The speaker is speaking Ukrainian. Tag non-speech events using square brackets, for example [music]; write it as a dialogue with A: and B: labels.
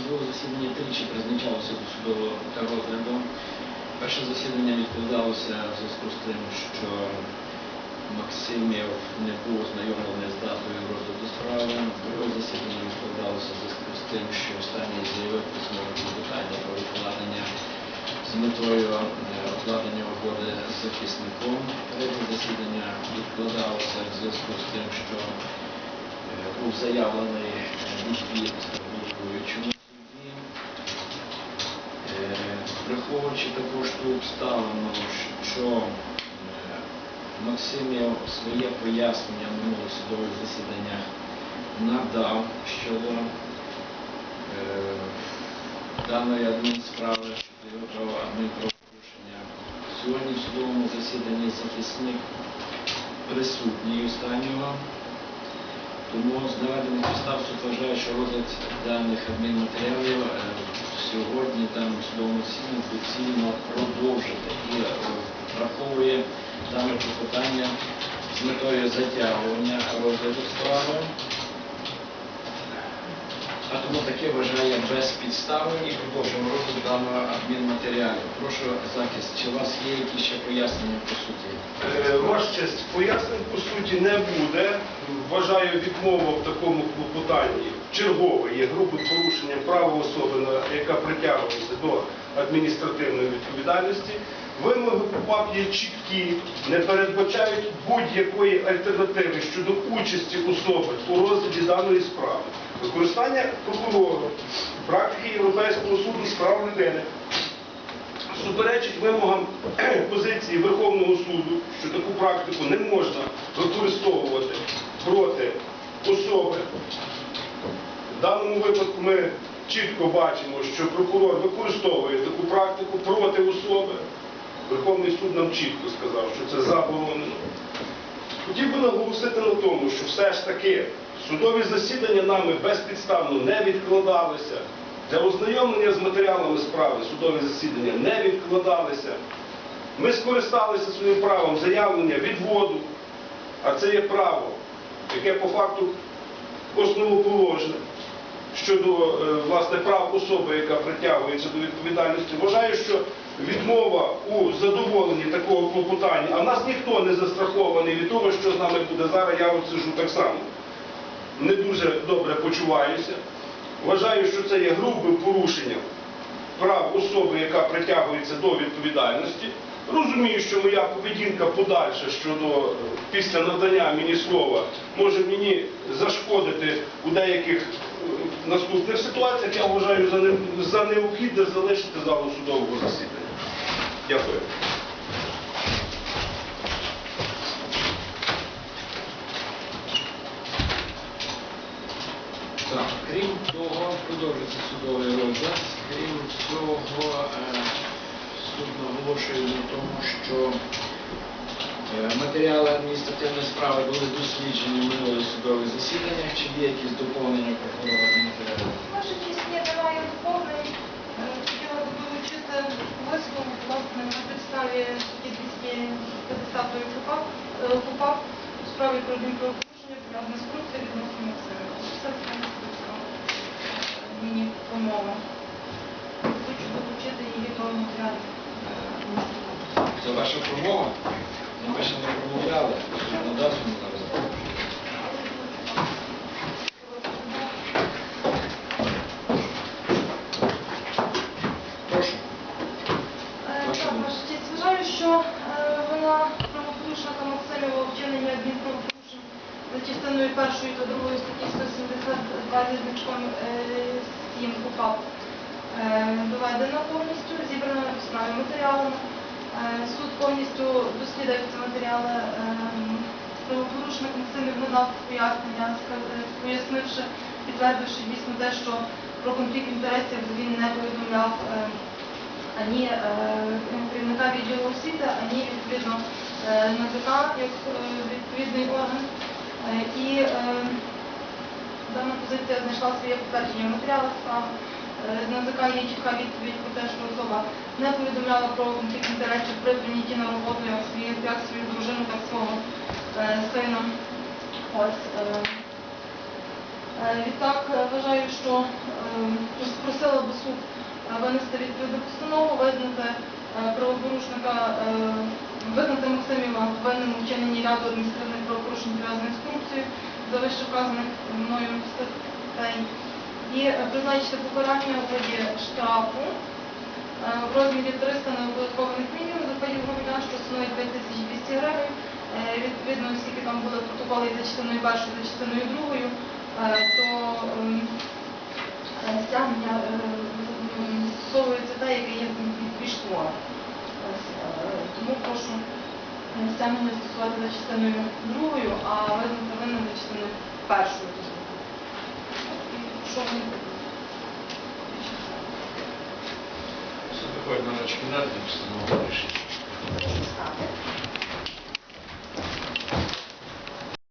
A: судове засідання тричі призначалося до судового розгляду. Перше засідання відкладалося в зв'язку з тим, що Максимів не був ознайомлений з датою розгляду справи. Друге засідання відкладалося в зв'язку з тим, що останній заявив письмове клопотання про відкладення з метою е, укладення угоди з захисником. Третє засідання відкладалося в зв'язку з тим, що е, був заявлений е, відвід Враховуючи також ту обставину, що е, Максимів своє пояснення в минулих судових засіданнях надав щодо е, даної адмінсправи, щодо адмінправопорушення. Сьогодні в судовому засіданні захисник присутній останнього. Тому з наведених підстав суд що розгляд даних адмінматеріалів е, сьогодні там судовому засіданні доцільно продовжити і е, враховує дане питання з метою затягування розгляду справи. А тому таке вважає безпідставним і продовжуємо розгляд даного адмінматеріалу. Прошу захист, чи у вас є якісь ще пояснення по суті?
B: Е, честь, пояснень по суті не буде. Вважаю, відмова в такому клопотанні чергове є грубим порушенням права особи, яка притягується до адміністративної відповідальності. Вимоги КУПАП є чіткі, не передбачають будь-якої альтернативи щодо участі особи у розгляді даної справи. Використання прокурора, практики Європейського суду з прав людини суперечить вимогам [clears throat] позиції Верховного суду, що таку практику не можна використовувати проти особи. В даному випадку ми чітко бачимо, що прокурор використовує таку практику проти особи. Верховний суд нам чітко сказав, що це заборонено. Хотів би наголосити на тому, що все ж таки судові засідання нами безпідставно не відкладалися. Для ознайомлення з матеріалами справи судові засідання не відкладалися. Ми скористалися своїм правом заявлення відводу, а це є право, яке по факту основоположне щодо е, власне прав особи, яка притягується до відповідальності. Вважаю, що відмова у задоволенні такого клопотання, а в нас ніхто не застрахований від того, що з нами буде зараз, я от сижу так само. Не дуже добре почуваюся. Вважаю, що це є грубим порушенням прав особи, яка притягується до відповідальності. Розумію, що моя поведінка подальша щодо е, після надання мені слова може мені зашкодити у деяких е, наступних ситуаціях. Я вважаю за, не, за необхідне залишити залу судового засідання. Дякую.
A: Так, крім того, продовжується судовий розгляд. Крім цього, е, суд наголошує на тому, що е, матеріали адміністративної справи були досліджені в минулих судових засіданнях. Чи є якісь доповнення прокурора матеріалів?
C: Наша честь є немає доповнень. Е, Хотіла б долучити висновок, власне, на підставі статті 250 КУПАП, е, у справі про порушення пов'язане з корупцією відносно Максима. Це в мені промова. Хочу долучити її до матеріалів.
A: Це ваша промова? Ваша Ми не. Надасть мені зараз. Прошу.
C: Е, Так, ваша честь, вважаю, що е, вина правопорушника Максимова вчинення адмінправопорушень за частиною першої та другої статті 172 зі значком 7 КУПАП доведена повністю, зібрана в справі матеріалами. Е, Суд повністю дослідив ці матеріали. е, Правопорушник Максимів надав пояснення, е, пояснивши, підтвердивши дійсно те, що про конфлікт інтересів він не повідомляв ані керівника відділу освіти, ані відповідно НАЗК як е, відповідний орган. Е, І е, дана позиція знайшла своє підтвердження в матеріалах справи. Е, З є чітка відповідь про те, що особа не повідомляла про конфлікт інтересів при прийнятті на роботу як свою, як свою дружину, так свого е, сина. Е, Е, Відтак е, вважаю, що е, просила би суд е, винести відповідну постанову, визнати е, правопорушника, е, визнати Максиміва винним у вчиненні ряду адміністративних правопорушень, пов'язаних з корупцією, за вище вказаних мною статей, і е, призначити покарання у виді штрафу е, в розмірі 300 неоподаткованих мінімум доходів громадян, що становить 5200 гривень. Е, Відповідно, оскільки там були протоколи за частиною першою, за частиною другою, е, то ем, е, стягнення е, те, яке є більш хворе. Ось, е, Тому прошу е, стягнення застосувати за частиною другою, а визнати винним за частиною першою. І Що вони
A: Суд такое, на речі кімнати, рішення.
C: Ставити.